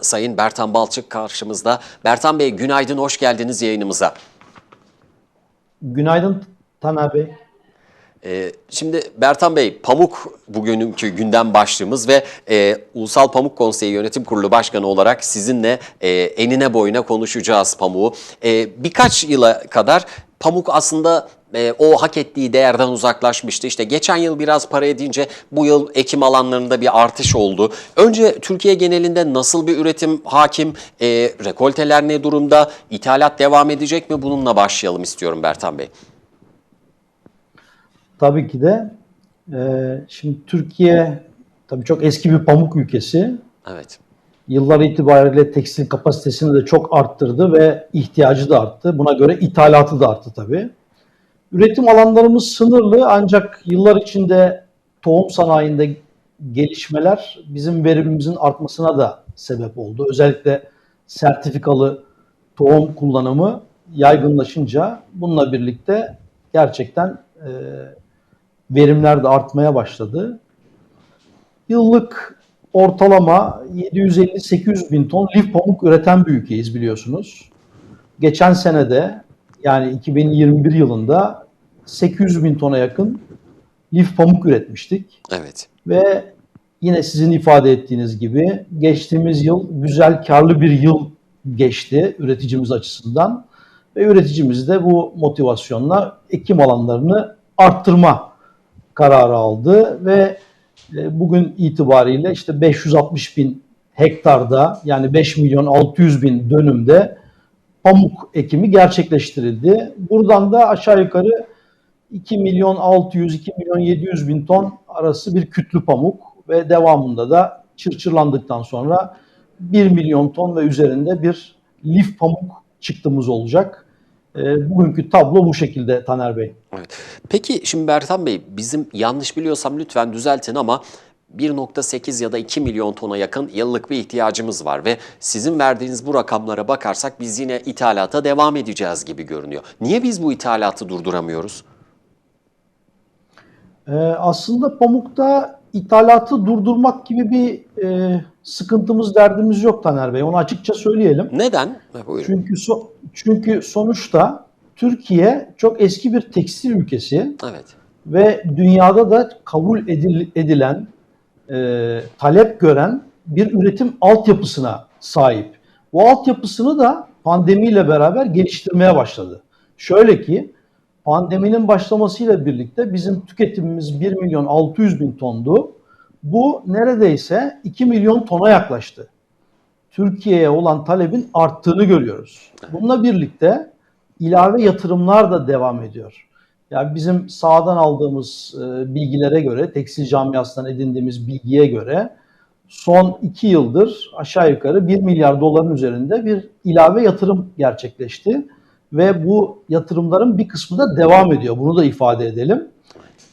Sayın Bertan Balçık karşımızda. Bertan Bey günaydın, hoş geldiniz yayınımıza. Günaydın Taner Bey. Ee, şimdi Bertan Bey, pamuk bugünkü gündem başlığımız ve e, Ulusal Pamuk Konseyi Yönetim Kurulu Başkanı olarak sizinle e, enine boyuna konuşacağız pamuğu. E, birkaç yıla kadar pamuk aslında e, o hak ettiği değerden uzaklaşmıştı. İşte geçen yıl biraz para edince bu yıl ekim alanlarında bir artış oldu. Önce Türkiye genelinde nasıl bir üretim hakim, e, rekolteler ne durumda, ithalat devam edecek mi bununla başlayalım istiyorum Bertan Bey. Tabii ki de e, şimdi Türkiye tabii çok eski bir pamuk ülkesi. Evet. Yıllar itibariyle tekstil kapasitesini de çok arttırdı ve ihtiyacı da arttı. Buna göre ithalatı da arttı tabii. Üretim alanlarımız sınırlı ancak yıllar içinde tohum sanayinde gelişmeler bizim verimimizin artmasına da sebep oldu. Özellikle sertifikalı tohum kullanımı yaygınlaşınca bununla birlikte gerçekten e, verimler de artmaya başladı. Yıllık ortalama 750-800 bin ton lif pamuk üreten bir ülkeyiz biliyorsunuz. Geçen senede yani 2021 yılında 800 bin tona yakın lif pamuk üretmiştik. Evet. Ve yine sizin ifade ettiğiniz gibi geçtiğimiz yıl güzel karlı bir yıl geçti üreticimiz açısından. Ve üreticimiz de bu motivasyonla ekim alanlarını arttırma kararı aldı ve bugün itibariyle işte 560 bin hektarda yani 5 milyon 600 bin dönümde pamuk ekimi gerçekleştirildi. Buradan da aşağı yukarı 2 milyon 600 2 milyon 700 bin ton arası bir kütlü pamuk ve devamında da çırçırlandıktan sonra 1 milyon ton ve üzerinde bir lif pamuk çıktığımız olacak. E, bugünkü tablo bu şekilde Taner Bey. Evet. Peki şimdi Bertan Bey bizim yanlış biliyorsam lütfen düzeltin ama 1.8 ya da 2 milyon tona yakın yıllık bir ihtiyacımız var ve sizin verdiğiniz bu rakamlara bakarsak biz yine ithalata devam edeceğiz gibi görünüyor. Niye biz bu ithalatı durduramıyoruz? Ee, aslında pamukta ithalatı durdurmak gibi bir e, sıkıntımız, derdimiz yok Taner Bey. Onu açıkça söyleyelim. Neden? Buyurun. Çünkü so- çünkü sonuçta Türkiye çok eski bir tekstil ülkesi Evet. ve dünyada da kabul edil- edilen, e, talep gören bir üretim altyapısına sahip. Bu altyapısını da pandemiyle beraber geliştirmeye başladı. Şöyle ki pandeminin başlamasıyla birlikte bizim tüketimimiz 1 milyon 600 bin tondu. Bu neredeyse 2 milyon tona yaklaştı. Türkiye'ye olan talebin arttığını görüyoruz. Bununla birlikte ilave yatırımlar da devam ediyor. Yani bizim sahadan aldığımız e, bilgilere göre, tekstil camiasından edindiğimiz bilgiye göre son iki yıldır aşağı yukarı 1 milyar doların üzerinde bir ilave yatırım gerçekleşti. Ve bu yatırımların bir kısmı da devam ediyor. Bunu da ifade edelim.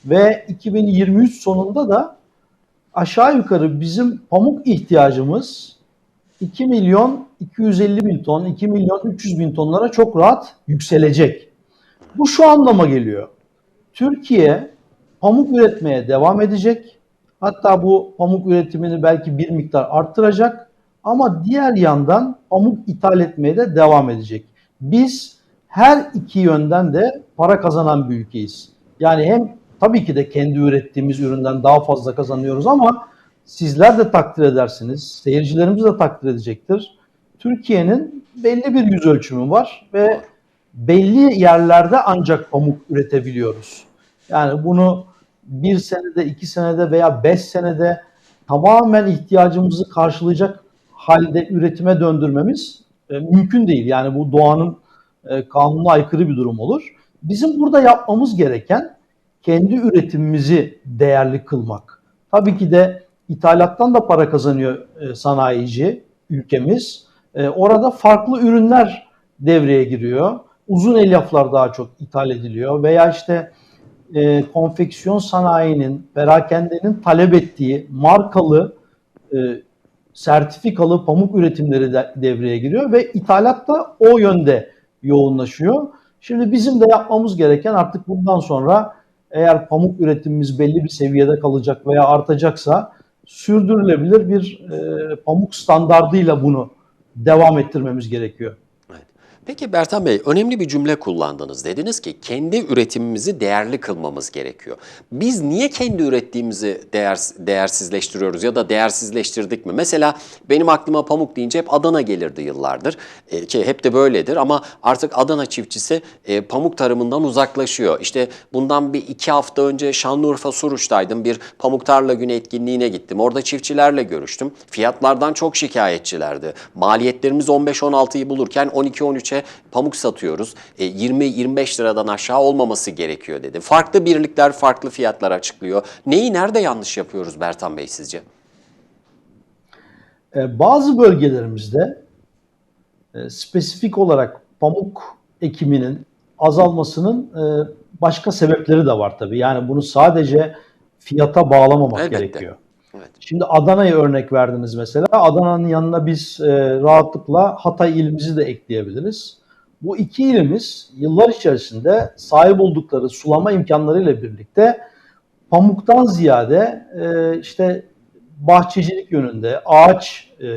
Ve 2023 sonunda da aşağı yukarı bizim pamuk ihtiyacımız 2 milyon 250 bin ton, 2 milyon 300 bin tonlara çok rahat yükselecek. Bu şu anlama geliyor. Türkiye pamuk üretmeye devam edecek. Hatta bu pamuk üretimini belki bir miktar arttıracak. Ama diğer yandan pamuk ithal etmeye de devam edecek. Biz her iki yönden de para kazanan bir ülkeyiz. Yani hem tabii ki de kendi ürettiğimiz üründen daha fazla kazanıyoruz ama sizler de takdir edersiniz, seyircilerimiz de takdir edecektir. Türkiye'nin belli bir yüz ölçümü var ve belli yerlerde ancak pamuk üretebiliyoruz. Yani bunu bir senede, iki senede veya beş senede tamamen ihtiyacımızı karşılayacak halde üretime döndürmemiz e, mümkün değil. Yani bu doğanın e, kanuna aykırı bir durum olur. Bizim burada yapmamız gereken kendi üretimimizi değerli kılmak. Tabii ki de ithalattan da para kazanıyor e, sanayici ülkemiz. E, orada farklı ürünler devreye giriyor. Uzun elyaflar daha çok ithal ediliyor veya işte e, konfeksiyon sanayinin, perakendenin talep ettiği markalı, e, sertifikalı pamuk üretimleri de devreye giriyor ve ithalat da o yönde yoğunlaşıyor. Şimdi bizim de yapmamız gereken artık bundan sonra eğer pamuk üretimimiz belli bir seviyede kalacak veya artacaksa sürdürülebilir bir e, pamuk standardıyla bunu devam ettirmemiz gerekiyor. Peki Bertan Bey, önemli bir cümle kullandınız. Dediniz ki kendi üretimimizi değerli kılmamız gerekiyor. Biz niye kendi ürettiğimizi değer, değersizleştiriyoruz ya da değersizleştirdik mi? Mesela benim aklıma pamuk deyince hep Adana gelirdi yıllardır. E, ki hep de böyledir ama artık Adana çiftçisi e, pamuk tarımından uzaklaşıyor. İşte bundan bir iki hafta önce Şanlıurfa Suruç'taydım. Bir pamuk tarla günü etkinliğine gittim. Orada çiftçilerle görüştüm. Fiyatlardan çok şikayetçilerdi. Maliyetlerimiz 15-16'yı bulurken 12-13'e pamuk satıyoruz. E, 20-25 liradan aşağı olmaması gerekiyor dedi. Farklı birlikler farklı fiyatlar açıklıyor. Neyi nerede yanlış yapıyoruz Bertan Bey sizce? E, bazı bölgelerimizde e, spesifik olarak pamuk ekiminin azalmasının e, başka sebepleri de var tabii. Yani bunu sadece fiyata bağlamamak Elbette. gerekiyor. Evet. Şimdi Adana'yı örnek verdiniz mesela. Adana'nın yanına biz e, rahatlıkla Hatay ilimizi de ekleyebiliriz. Bu iki ilimiz yıllar içerisinde sahip oldukları sulama imkanlarıyla birlikte pamuktan ziyade e, işte bahçecilik yönünde ağaç e,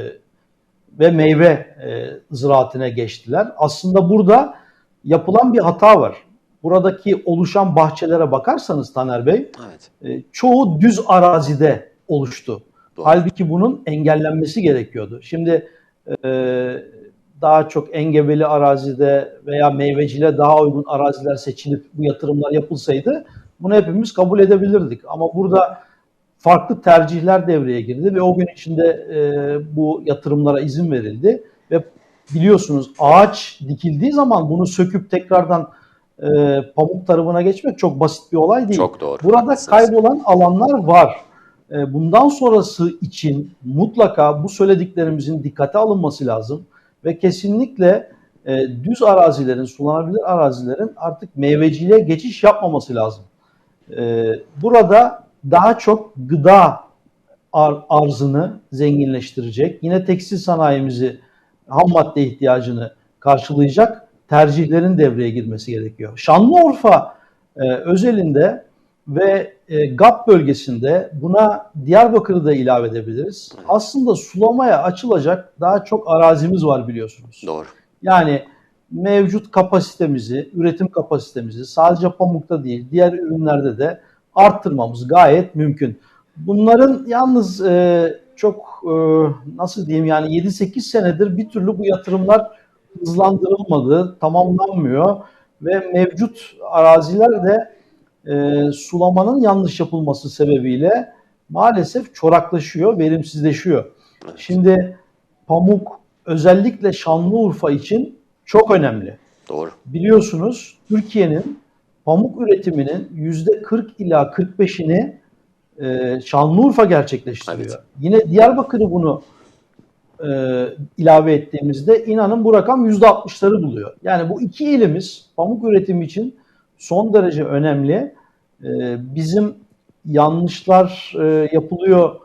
ve meyve e, ziraatine geçtiler. Aslında burada yapılan bir hata var. Buradaki oluşan bahçelere bakarsanız Taner Bey, Evet. e, çoğu düz arazide oluştu. Doğru. Halbuki bunun engellenmesi gerekiyordu. Şimdi e, daha çok engebeli arazide veya meyvecile daha uygun araziler seçilip bu yatırımlar yapılsaydı bunu hepimiz kabul edebilirdik. Ama burada farklı tercihler devreye girdi ve o gün içinde e, bu yatırımlara izin verildi ve biliyorsunuz ağaç dikildiği zaman bunu söküp tekrardan e, pamuk tarımına geçmek çok basit bir olay değil. Çok doğru. Burada kaybolan alanlar var. E, Bundan sonrası için mutlaka bu söylediklerimizin dikkate alınması lazım ve kesinlikle e, düz arazilerin, sulanabilir arazilerin artık meyveciliğe geçiş yapmaması lazım. E, Burada daha çok gıda ar- arzını zenginleştirecek, yine tekstil sanayimizi ham madde ihtiyacını karşılayacak tercihlerin devreye girmesi gerekiyor. Şanlıurfa özelinde ve e, GAP bölgesinde buna Diyarbakır'ı da ilave edebiliriz. Aslında sulamaya açılacak daha çok arazimiz var biliyorsunuz. Doğru. Yani mevcut kapasitemizi, üretim kapasitemizi sadece pamukta değil diğer ürünlerde de arttırmamız gayet mümkün. Bunların yalnız e, çok e, nasıl diyeyim yani 7-8 senedir bir türlü bu yatırımlar hızlandırılmadı, tamamlanmıyor ve mevcut araziler de e, sulamanın yanlış yapılması sebebiyle maalesef çoraklaşıyor, verimsizleşiyor. Şimdi pamuk özellikle Şanlıurfa için çok önemli. Doğru. Biliyorsunuz Türkiye'nin pamuk üretiminin yüzde 40 ila 45'ini e, Şanlıurfa gerçekleştiriyor. Evet. Yine Diyarbakır'ı bunu e, ilave ettiğimizde inanın bu rakam yüzde 60'ları buluyor. Yani bu iki ilimiz pamuk üretimi için son derece önemli. E, bizim yanlışlar e, yapılıyor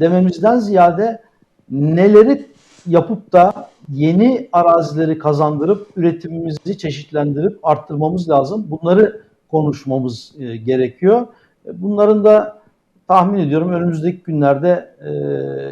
dememizden ziyade neleri yapıp da yeni arazileri kazandırıp üretimimizi çeşitlendirip arttırmamız lazım. Bunları konuşmamız e, gerekiyor. Bunların da tahmin ediyorum önümüzdeki günlerde e,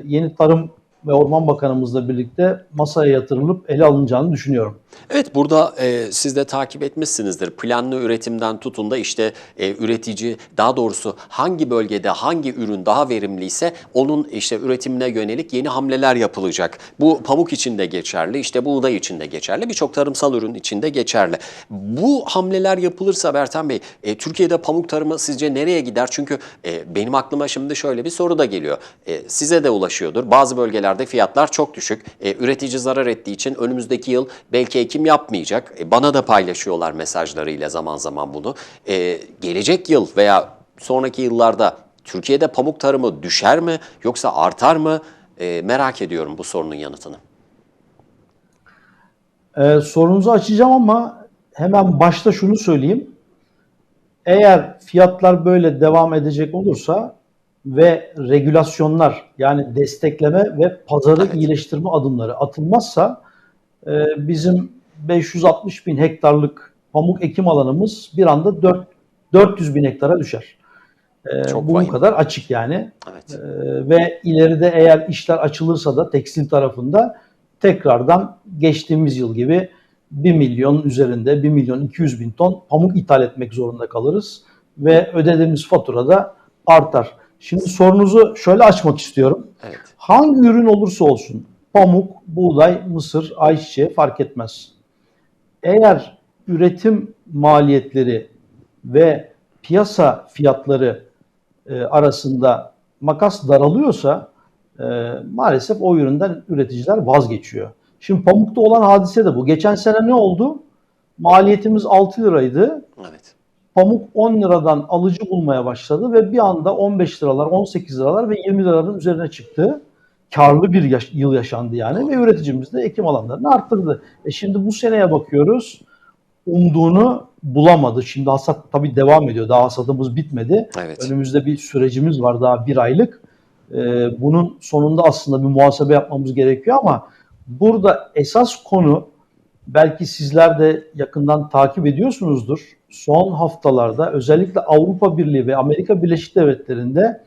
yeni Tarım ve Orman Bakanımızla birlikte masaya yatırılıp ele alınacağını düşünüyorum. Evet burada e, siz de takip etmişsinizdir. Planlı üretimden tutun da işte e, üretici daha doğrusu hangi bölgede hangi ürün daha verimliyse onun işte üretimine yönelik yeni hamleler yapılacak. Bu pamuk için de geçerli, işte buğday için de geçerli, birçok tarımsal ürün için de geçerli. Bu hamleler yapılırsa Bertan Bey, e, Türkiye'de pamuk tarımı sizce nereye gider? Çünkü e, benim aklıma şimdi şöyle bir soru da geliyor. E, size de ulaşıyordur. Bazı bölgelerde fiyatlar çok düşük. E, üretici zarar ettiği için önümüzdeki yıl belki ekim yapmayacak. E, bana da paylaşıyorlar mesajlarıyla zaman zaman bunu. E, gelecek yıl veya sonraki yıllarda Türkiye'de pamuk tarımı düşer mi yoksa artar mı? E, merak ediyorum bu sorunun yanıtını. Ee, sorunuzu açacağım ama hemen başta şunu söyleyeyim. Eğer fiyatlar böyle devam edecek olursa ve regülasyonlar yani destekleme ve pazarı Evet. iyileştirme adımları atılmazsa e, bizim 560 bin hektarlık pamuk ekim alanımız bir anda 4, 400 bin hektara düşer. e, Çok bunun vahim. kadar açık yani. Evet. E, ve ileride eğer işler açılırsa da tekstil tarafında tekrardan geçtiğimiz yıl gibi 1 milyon üzerinde 1 milyon 200 bin ton pamuk ithal etmek zorunda kalırız ve ödediğimiz fatura da artar. Şimdi sorunuzu şöyle açmak istiyorum. Evet. Hangi ürün olursa olsun pamuk, buğday, mısır, ayçiçeği fark etmez. Eğer üretim maliyetleri ve piyasa fiyatları e, arasında makas daralıyorsa e, maalesef o üründen üreticiler vazgeçiyor. Şimdi pamukta olan hadise de bu. Geçen sene ne oldu? Maliyetimiz 6 liraydı. Evet. Pamuk 10 liradan alıcı bulmaya başladı ve bir anda 15 liralar, 18 liralar ve 20 liraların üzerine çıktı. Karlı bir yaş- yıl yaşandı yani ve üreticimiz de ekim alanlarını arttırdı. E şimdi bu seneye bakıyoruz umduğunu bulamadı. Şimdi hasat tabii devam ediyor. Daha hasadımız bitmedi. Evet. Önümüzde bir sürecimiz var daha bir aylık. Ee, bunun sonunda aslında bir muhasebe yapmamız gerekiyor ama burada esas konu belki sizler de yakından takip ediyorsunuzdur. Son haftalarda özellikle Avrupa Birliği ve Amerika Birleşik Devletleri'nde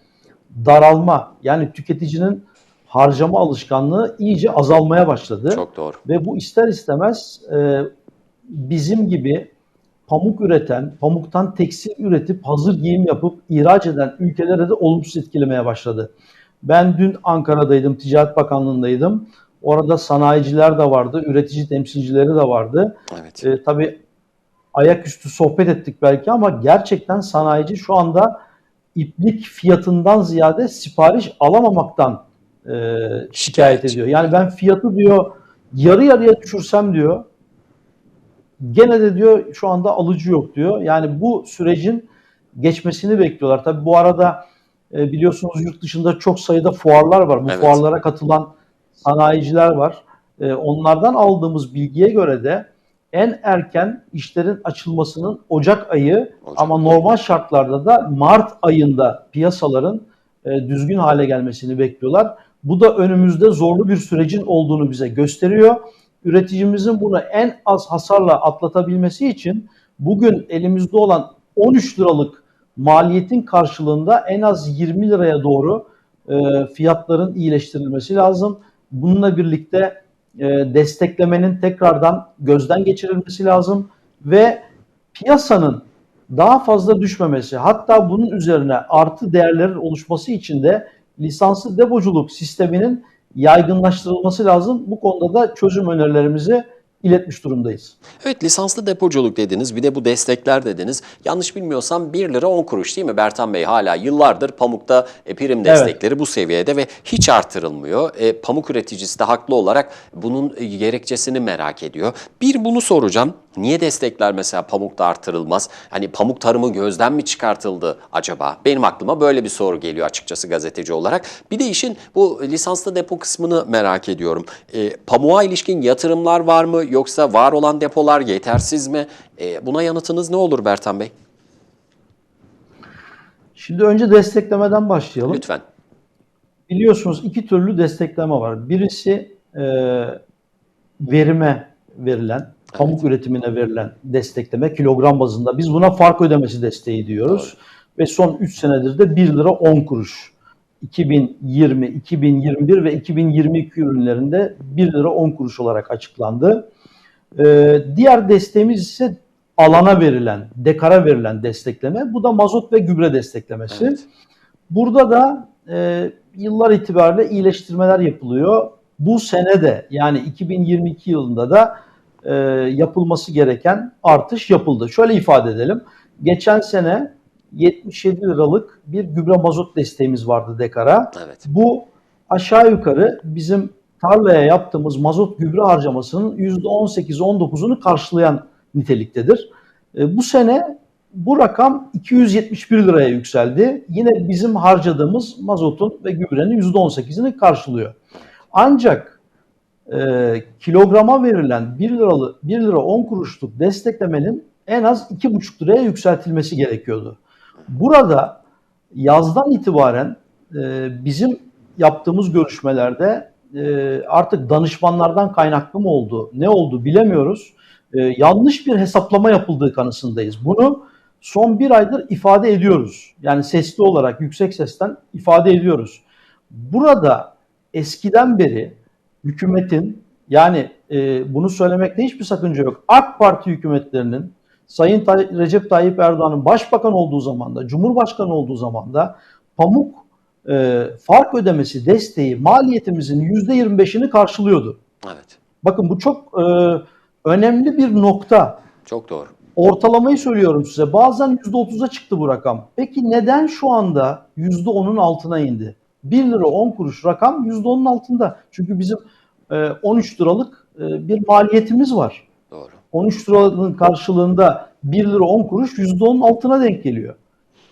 daralma yani tüketicinin harcama alışkanlığı iyice azalmaya başladı. Çok doğru. Ve bu ister istemez e, bizim gibi pamuk üreten, pamuktan tekstil üretip hazır giyim yapıp ihraç eden ülkelere de olumsuz etkilemeye başladı. Ben dün Ankara'daydım, Ticaret Bakanlığı'ndaydım. Orada sanayiciler de vardı, üretici temsilcileri de vardı. Evet. E, tabii ayaküstü sohbet ettik belki ama gerçekten sanayici şu anda iplik fiyatından ziyade sipariş alamamaktan e, şikayet ediyor. Yani ben fiyatı diyor yarı yarıya düşürsem diyor gene de diyor şu anda alıcı yok diyor. Yani bu sürecin geçmesini bekliyorlar. Tabii bu arada e, biliyorsunuz yurt dışında çok sayıda fuarlar var. Bu Evet. fuarlara katılan sanayiciler var. E, onlardan aldığımız bilgiye göre de en erken işlerin açılmasının Ocak ayı Ocak. ama normal şartlarda da Mart ayında piyasaların e, düzgün hale gelmesini bekliyorlar. Bu da önümüzde zorlu bir sürecin olduğunu bize gösteriyor. Üreticimizin bunu en az hasarla atlatabilmesi için bugün elimizde olan 13 liralık maliyetin karşılığında en az 20 liraya doğru e, fiyatların iyileştirilmesi lazım. Bununla birlikte e, desteklemenin tekrardan gözden geçirilmesi lazım ve piyasanın daha fazla düşmemesi hatta bunun üzerine artı değerlerin oluşması için de lisanslı depoculuk sisteminin yaygınlaştırılması lazım. Bu konuda da çözüm önerilerimizi iletmiş durumdayız. Evet lisanslı depoculuk dediniz bir de bu destekler dediniz. Yanlış bilmiyorsam 1 lira 10 kuruş değil mi Bertan Bey? Hala yıllardır pamukta e, prim destekleri bu seviyede ve hiç artırılmıyor. E, pamuk üreticisi de haklı olarak bunun e, gerekçesini merak ediyor. Bir bunu soracağım. Niye destekler mesela pamukta artırılmaz? Hani pamuk tarımı gözden mi çıkartıldı acaba? Benim aklıma böyle bir soru geliyor açıkçası gazeteci olarak. Bir de işin bu lisanslı depo kısmını merak ediyorum. E, pamuğa ilişkin yatırımlar var mı yoksa var olan depolar yetersiz mi? E, buna yanıtınız ne olur Bertan Bey? Şimdi önce desteklemeden başlayalım. Lütfen. Biliyorsunuz iki türlü destekleme var. Birisi e, verime verilen, pamuk üretimine verilen destekleme kilogram bazında. Biz buna fark ödemesi desteği diyoruz. Ve son 3 senedir de 1 lira 10 kuruş. 2020, 2021 ve 2022 ürünlerinde 1 lira 10 kuruş olarak açıklandı. Ee, diğer desteğimiz ise alana verilen, dekara verilen destekleme. Bu da mazot ve gübre desteklemesi. Evet. Burada da e, yıllar itibariyle iyileştirmeler yapılıyor. Bu sene de yani 2022 yılında da e, yapılması gereken artış yapıldı. Şöyle ifade edelim. Geçen sene 77 liralık bir gübre mazot desteğimiz vardı dekara. Evet. Bu aşağı yukarı bizim tarlaya yaptığımız mazot gübre harcamasının %18-19'unu karşılayan niteliktedir. E, bu sene bu rakam 271 liraya yükseldi. Yine bizim harcadığımız mazotun ve gübrenin %18'ini karşılıyor. Ancak e, kilograma verilen 1 liralı 1 lira 10 kuruşluk desteklemenin en az 2,5 liraya yükseltilmesi gerekiyordu. Burada yazdan itibaren e, bizim yaptığımız görüşmelerde e, artık danışmanlardan kaynaklı mı oldu, ne oldu bilemiyoruz. E, yanlış bir hesaplama yapıldığı kanısındayız. Bunu son bir aydır ifade ediyoruz. Yani sesli olarak yüksek sesten ifade ediyoruz. Burada eskiden beri hükümetin yani e, bunu söylemekte hiçbir sakınca yok. AK Parti hükümetlerinin Sayın Tay- Recep Tayyip Erdoğan'ın başbakan olduğu zamanda, cumhurbaşkanı olduğu zamanda pamuk e, fark ödemesi desteği maliyetimizin %25'ini karşılıyordu. Evet. Bakın bu çok e, önemli bir nokta. Çok doğru. Ortalamayı söylüyorum size. Bazen %30'a çıktı bu rakam. Peki neden şu anda %10'un altına indi? 1 lira 10 kuruş rakam %10'un altında. Çünkü bizim e, 13 liralık e, bir maliyetimiz var. Doğru. 13 liranın karşılığında 1 lira 10 kuruş %10'un altına denk geliyor.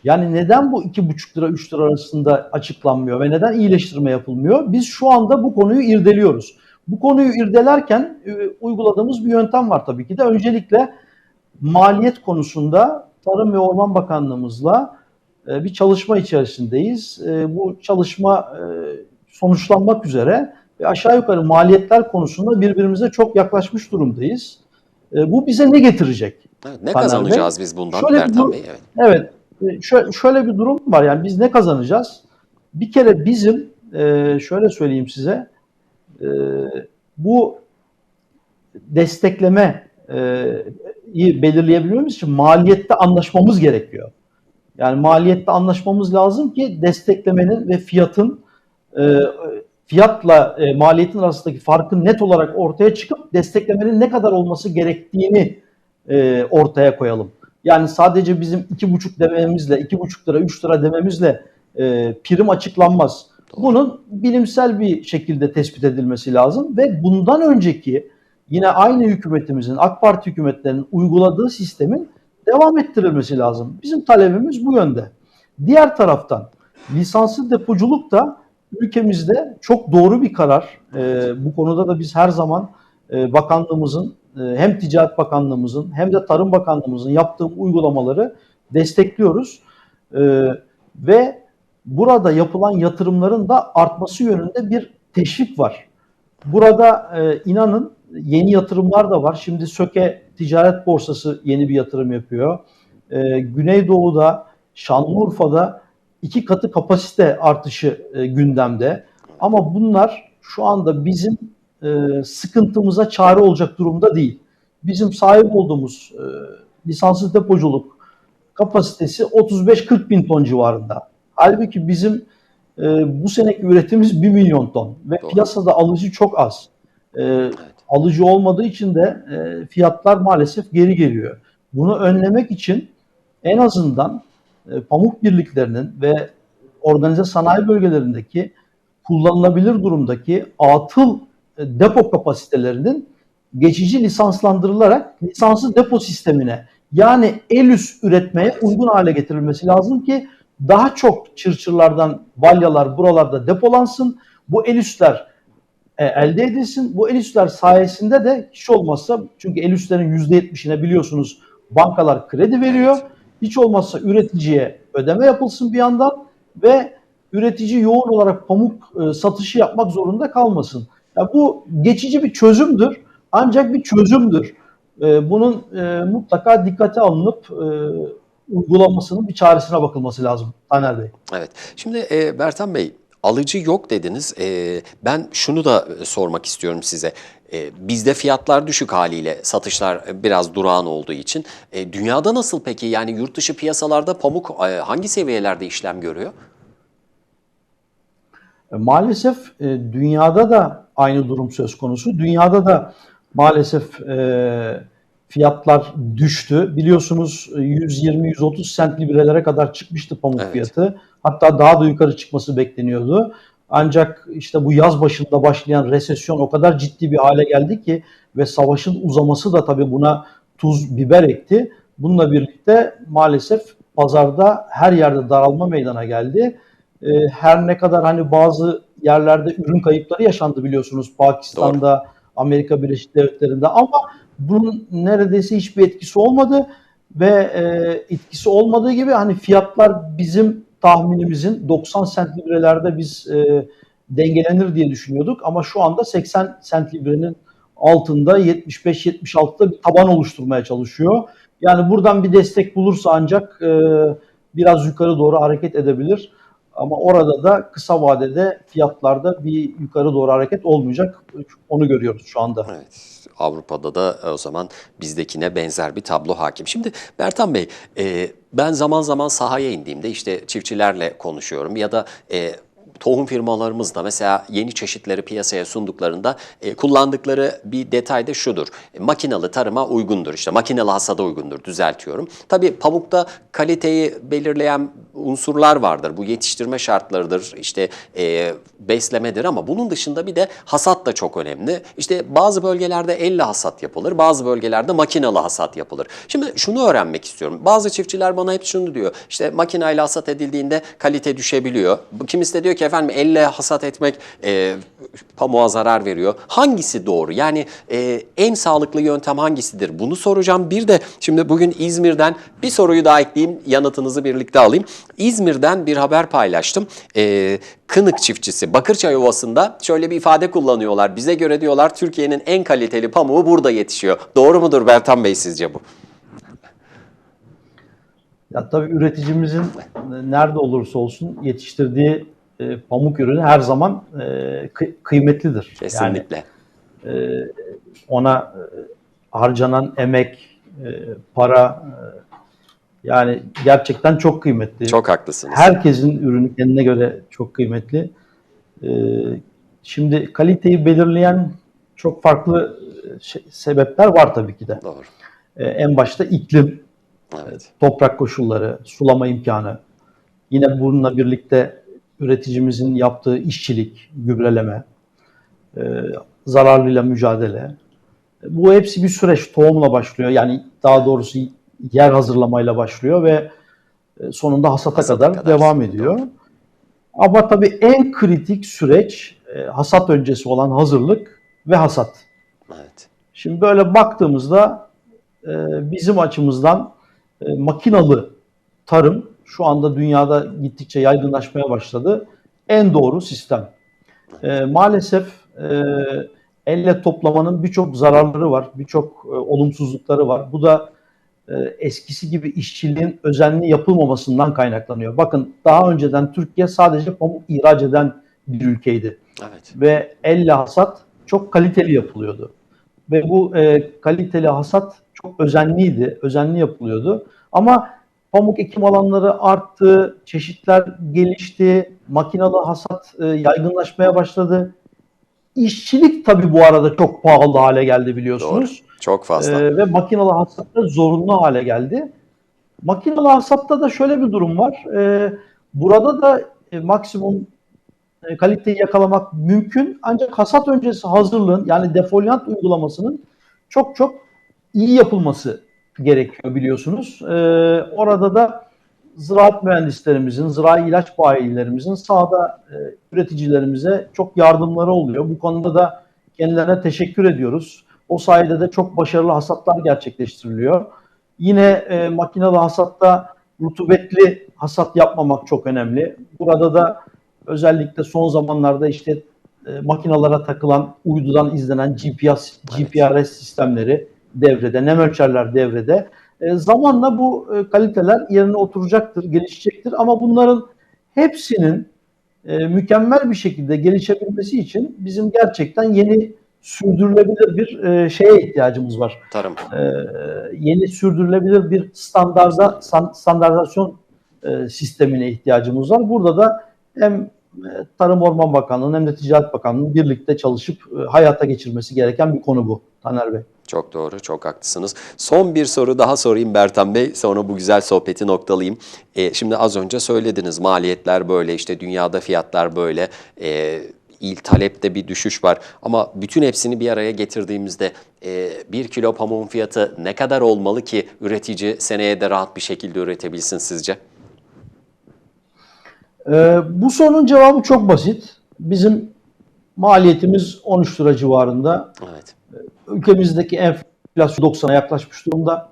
Yani neden bu 2,5 lira 3 lira arasında açıklanmıyor ve neden iyileştirme yapılmıyor? Biz şu anda bu konuyu irdeliyoruz. Bu konuyu irdelerken e, uyguladığımız bir yöntem var tabii ki de. Öncelikle maliyet konusunda Tarım ve Orman Bakanlığımızla e, bir çalışma içerisindeyiz. E, Bu çalışma e, sonuçlanmak üzere ve aşağı yukarı maliyetler konusunda birbirimize çok yaklaşmış durumdayız. E, Bu bize ne getirecek? Evet, ne kazanacağız biz bundan Şöyle Bertan dur- Bey? Evet. Evet, e, şö- şöyle bir durum var yani biz ne kazanacağız? Bir kere bizim e, şöyle söyleyeyim size bu destekleme belirleyebilmemiz için maliyette anlaşmamız gerekiyor. Yani maliyette anlaşmamız lazım ki desteklemenin ve fiyatın e, fiyatla e, maliyetin arasındaki farkın net olarak ortaya çıkıp desteklemenin ne kadar olması gerektiğini e, ortaya koyalım. Yani sadece bizim iki buçuk dememizle, iki buçuk lira, üç lira dememizle e, prim açıklanmaz. Bunun bilimsel bir şekilde tespit edilmesi lazım ve bundan önceki yine aynı hükümetimizin, AK Parti hükümetlerinin uyguladığı sistemin devam ettirilmesi lazım. Bizim talebimiz bu yönde. Diğer taraftan lisanslı depoculuk da ülkemizde çok doğru bir karar. Ee, bu konuda da biz her zaman e, bakanlığımızın e, hem Ticaret Bakanlığımızın hem de Tarım Bakanlığımızın yaptığı uygulamaları destekliyoruz. Ee, ve burada yapılan yatırımların da artması yönünde bir teşvik var. Burada e, inanın yeni yatırımlar da var. Şimdi Söke Ticaret Borsası yeni bir yatırım yapıyor. E, Güneydoğu'da, Şanlıurfa'da iki katı kapasite artışı e, gündemde. Ama bunlar şu anda bizim e, sıkıntımıza çare olacak durumda değil. Bizim sahip olduğumuz e, lisanslı depoculuk kapasitesi 35-40 bin ton civarında. Halbuki bizim e, bu seneki üretimimiz 1 milyon ton ve Doğru. piyasada alıcı çok az. E. alıcı olmadığı için de e, fiyatlar maalesef geri geliyor. Bunu önlemek için en azından e, pamuk birliklerinin ve organize sanayi bölgelerindeki kullanılabilir durumdaki atıl e, depo kapasitelerinin geçici lisanslandırılarak lisanslı depo sistemine yani ELÜS üretmeye uygun hale getirilmesi lazım ki daha çok çırçırlardan balyalar buralarda depolansın. Bu ELÜS'ler e, elde edilsin. Bu ELÜS'ler sayesinde de hiç olmazsa çünkü ELÜS'lerin %70'ine biliyorsunuz bankalar kredi veriyor. Hiç olmazsa üreticiye ödeme yapılsın bir yandan ve üretici yoğun olarak pamuk e, satışı yapmak zorunda kalmasın. Ya bu geçici bir çözümdür. Ancak bir çözümdür. E, bunun e, mutlaka dikkate alınıp e, uygulamasının bir çaresine bakılması lazım Taner Bey. Evet. Şimdi e, Bertan Bey alıcı yok dediniz. E, ben şunu da e, sormak istiyorum size. E, bizde fiyatlar düşük haliyle satışlar e, biraz durağan olduğu için. E, dünyada nasıl peki? Yani yurt dışı piyasalarda pamuk e, hangi seviyelerde işlem görüyor? E, Maalesef e, dünyada da aynı durum söz konusu. Dünyada da maalesef e, fiyatlar düştü. Biliyorsunuz e, 120-130 sent librelere kadar çıkmıştı pamuk Evet. fiyatı. Hatta daha da yukarı çıkması bekleniyordu. Ancak işte bu yaz başında başlayan resesyon o kadar ciddi bir hale geldi ki ve savaşın uzaması da tabii buna tuz biber ekti. Bununla birlikte maalesef pazarda her yerde daralma meydana geldi. E, her ne kadar hani bazı yerlerde ürün kayıpları yaşandı biliyorsunuz Pakistan'da, Amerika Birleşik Devletleri'nde ama bunun neredeyse hiçbir etkisi olmadı ve e, etkisi olmadığı gibi hani fiyatlar bizim tahminimizin 90 sent biz e, dengelenir diye düşünüyorduk ama şu anda 80 sent altında 75-76'da bir taban oluşturmaya çalışıyor. Yani buradan bir destek bulursa ancak e, biraz yukarı doğru hareket edebilir. Ama orada da kısa vadede fiyatlarda bir yukarı doğru hareket olmayacak. Onu görüyoruz şu anda. Evet. Avrupa'da da o zaman bizdekine benzer bir tablo hakim. Şimdi Bertan Bey, e, ben zaman zaman sahaya indiğimde işte çiftçilerle konuşuyorum ya da e, tohum firmalarımız da mesela yeni çeşitleri piyasaya sunduklarında e, kullandıkları bir detay da şudur. E, makinalı tarıma uygundur. İşte makinalı hasada uygundur. Düzeltiyorum. Tabii pamukta kaliteyi belirleyen unsurlar vardır. Bu yetiştirme şartlarıdır. İşte e, beslemedir ama bunun dışında bir de hasat da çok önemli. İşte bazı bölgelerde elle hasat yapılır. Bazı bölgelerde makinalı hasat yapılır. Şimdi şunu öğrenmek istiyorum. Bazı çiftçiler bana hep şunu diyor. İşte makinayla hasat edildiğinde kalite düşebiliyor. Kimisi de diyor ki efendim elle hasat etmek e, pamuğa zarar veriyor. Hangisi doğru? Yani e, en sağlıklı yöntem hangisidir? Bunu soracağım. Bir de şimdi bugün İzmir'den bir soruyu daha ekleyeyim. Yanıtınızı birlikte alayım. İzmir'den bir haber paylaştım. E, Kınık çiftçisi Bakırçay Ovası'nda şöyle bir ifade kullanıyorlar. Bize göre diyorlar Türkiye'nin en kaliteli pamuğu burada yetişiyor. Doğru mudur Bertan Bey sizce bu? Ya tabii üreticimizin nerede olursa olsun yetiştirdiği e, pamuk ürünü her zaman e, kı- kıymetlidir. Yani Kesinlikle. ona e, harcanan emek, e, para e, yani gerçekten çok kıymetli. Çok haklısınız. Herkesin ürünü kendine göre çok kıymetli. E, şimdi kaliteyi belirleyen çok farklı e, şey- sebepler var tabii ki de. Doğru. E, en başta iklim, Evet. toprak koşulları, sulama imkanı. Yine bununla birlikte üreticimizin yaptığı işçilik, gübreleme, e, zararlıyla mücadele. Bu hepsi bir süreç. Tohumla başlıyor. Yani daha doğrusu yer hazırlamayla başlıyor ve e, sonunda hasata, Hasata kadar, kadar devam ediyor. Ama tabii en kritik süreç e, hasat öncesi olan hazırlık ve hasat. Evet. Şimdi böyle baktığımızda e, bizim açımızdan e, makinalı tarım şu anda dünyada gittikçe yaygınlaşmaya başladı. En doğru sistem. E, maalesef e, elle toplamanın birçok zararları var, birçok e, olumsuzlukları var. Bu da e, eskisi gibi işçiliğin özenli yapılmamasından kaynaklanıyor. Bakın daha önceden Türkiye sadece pamuk ihraç eden bir ülkeydi Evet. ve elle hasat çok kaliteli yapılıyordu. Ve bu e, kaliteli hasat çok özenliydi, özenli yapılıyordu. Ama pamuk ekim alanları arttı, çeşitler gelişti, makinalı hasat e, yaygınlaşmaya başladı. İşçilik tabii bu arada çok pahalı hale geldi biliyorsunuz. Çok fazla. Ee, ve makinalı hasatta zorunlu hale geldi. Makinalı hasatta da şöyle bir durum var. Ee, burada da e, maksimum e, kaliteyi yakalamak mümkün. Ancak hasat öncesi hazırlığın yani defolyant uygulamasının çok çok iyi yapılması gerekiyor biliyorsunuz. Ee, orada da ziraat mühendislerimizin, ziraat ilaç bayilerimizin sahada e, üreticilerimize çok yardımları oluyor. Bu konuda da kendilerine teşekkür ediyoruz. O sayede de çok başarılı hasatlar gerçekleştiriliyor. Yine e, makinalı hasatta rutubetli hasat yapmamak çok önemli. Burada da özellikle son zamanlarda işte e, makinalara takılan uydudan izlenen GPS, GPRS sistemleri devrede, nem ölçerler devrede. E, zamanla bu e, kaliteler yerine oturacaktır, gelişecektir ama bunların hepsinin e, mükemmel bir şekilde gelişebilmesi için bizim gerçekten yeni sürdürülebilir bir e, şeye ihtiyacımız var. Tarım. E, yeni sürdürülebilir bir standarda standartizasyon e, sistemine ihtiyacımız var. Burada da hem e, Tarım Orman Bakanlığı'nın hem de Ticaret Bakanlığı'nın birlikte çalışıp e, hayata geçirmesi gereken bir konu bu Taner Bey. Çok doğru, çok haklısınız. Son bir soru daha sorayım Bertan Bey, sonra bu güzel sohbeti noktalayayım. E, şimdi az önce söylediniz, maliyetler böyle, işte dünyada fiyatlar böyle, e, il talepte bir düşüş var. Ama bütün hepsini bir araya getirdiğimizde e, bir kilo pamuğun fiyatı ne kadar olmalı ki üretici seneye de rahat bir şekilde üretebilsin sizce? Ee, bu sorunun cevabı çok basit. Bizim maliyetimiz 13 lira civarında. Evet, Ülkemizdeki enflasyon 90'a yaklaşmış durumda.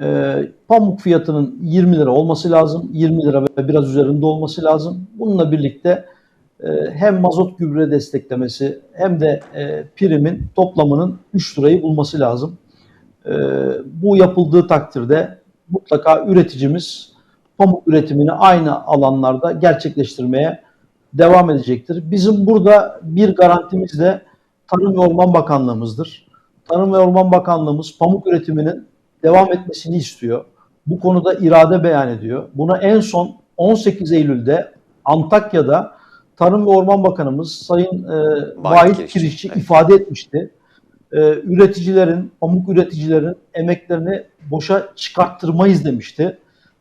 Ee, pamuk fiyatının 20 lira olması lazım. 20 lira ve biraz üzerinde olması lazım. Bununla birlikte e, hem mazot gübre desteklemesi hem de e, primin toplamının 3 lirayı bulması lazım. E, bu yapıldığı takdirde mutlaka üreticimiz pamuk üretimini aynı alanlarda gerçekleştirmeye devam edecektir. Bizim burada bir garantimiz de Tarım ve Orman Bakanlığımızdır. Tarım ve Orman Bakanlığımız pamuk üretiminin devam etmesini istiyor. Bu konuda irade beyan ediyor. Buna en son 18 Eylül'de Antakya'da Tarım ve Orman Bakanımız Sayın e, Vahit Kirişçi, Kirişçi evet. ifade etmişti. E, üreticilerin, pamuk üreticilerin emeklerini boşa çıkarttırmayız demişti.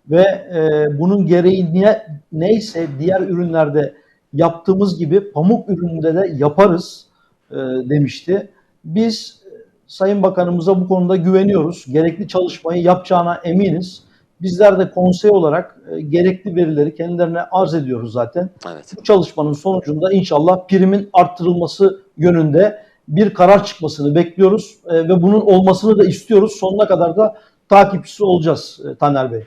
Ve e, bunun gereği niye, neyse diğer ürünlerde yaptığımız gibi pamuk ürününde de yaparız e, demişti. Biz Sayın Bakanımıza bu konuda güveniyoruz. Gerekli çalışmayı yapacağına eminiz. Bizler de konsey olarak e, gerekli verileri kendilerine arz ediyoruz zaten. Evet. Bu çalışmanın sonucunda inşallah primin arttırılması yönünde bir karar çıkmasını bekliyoruz E, ve bunun olmasını da istiyoruz. Sonuna kadar da takipçisi olacağız e, Taner Bey.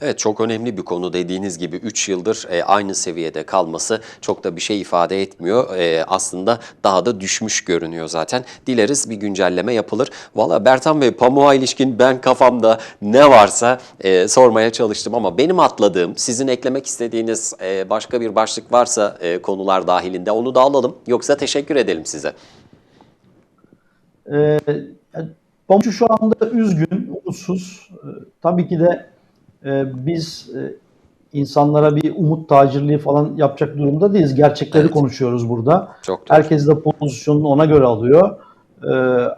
Evet çok önemli bir konu dediğiniz gibi 3 yıldır e, aynı seviyede kalması çok da bir şey ifade etmiyor. E, aslında daha da düşmüş görünüyor zaten. Dileriz bir güncelleme yapılır. Valla Bertan Bey pamuğa ilişkin ben kafamda ne varsa e, sormaya çalıştım ama benim atladığım sizin eklemek istediğiniz e, başka bir başlık varsa e, konular dahilinde onu da alalım. Yoksa teşekkür edelim size. Ee, Pamukçu şu anda üzgün, umutsuz. Ee, tabii ki de e, biz e, insanlara bir umut tacirliği falan yapacak durumda değiliz. Gerçekleri Evet. konuşuyoruz burada. Çok doğru. Herkes de pozisyonunu ona göre alıyor. Ee,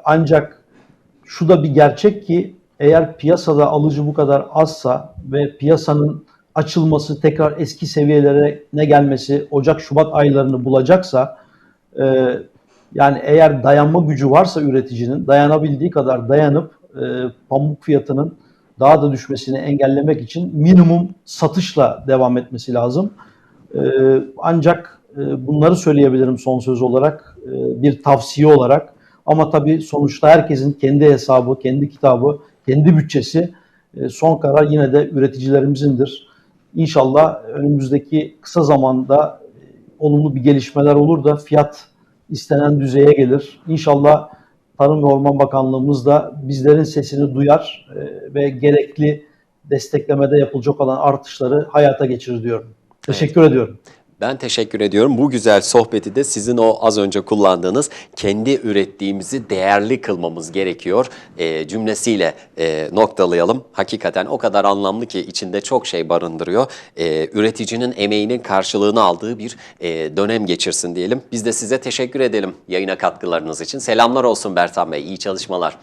ancak şu da bir gerçek ki eğer piyasada alıcı bu kadar azsa ve piyasanın açılması tekrar eski seviyelere ne gelmesi Ocak Şubat aylarını bulacaksa e, yani eğer dayanma gücü varsa üreticinin dayanabildiği kadar dayanıp e, pamuk fiyatının daha da düşmesini engellemek için minimum satışla devam etmesi lazım. E, ancak e, bunları söyleyebilirim son söz olarak e, bir tavsiye olarak. Ama tabii sonuçta herkesin kendi hesabı, kendi kitabı, kendi bütçesi. E, son karar yine de üreticilerimizin,dir. İnşallah önümüzdeki kısa zamanda olumlu bir gelişmeler olur da fiyat istenen düzeye gelir. İnşallah Tarım ve Orman Bakanlığımız da bizlerin sesini duyar e, ve gerekli desteklemede yapılacak olan artışları hayata geçirir diyorum. Teşekkür ediyorum. Ben teşekkür ediyorum. Bu güzel sohbeti de sizin o az önce kullandığınız kendi ürettiğimizi değerli kılmamız gerekiyor e, cümlesiyle e, noktalayalım. Hakikaten o kadar anlamlı ki içinde çok şey barındırıyor. E, üreticinin emeğinin karşılığını aldığı bir e, dönem geçirsin diyelim. Biz de size teşekkür edelim yayına katkılarınız için. Selamlar olsun Bertan Bey. İyi çalışmalar.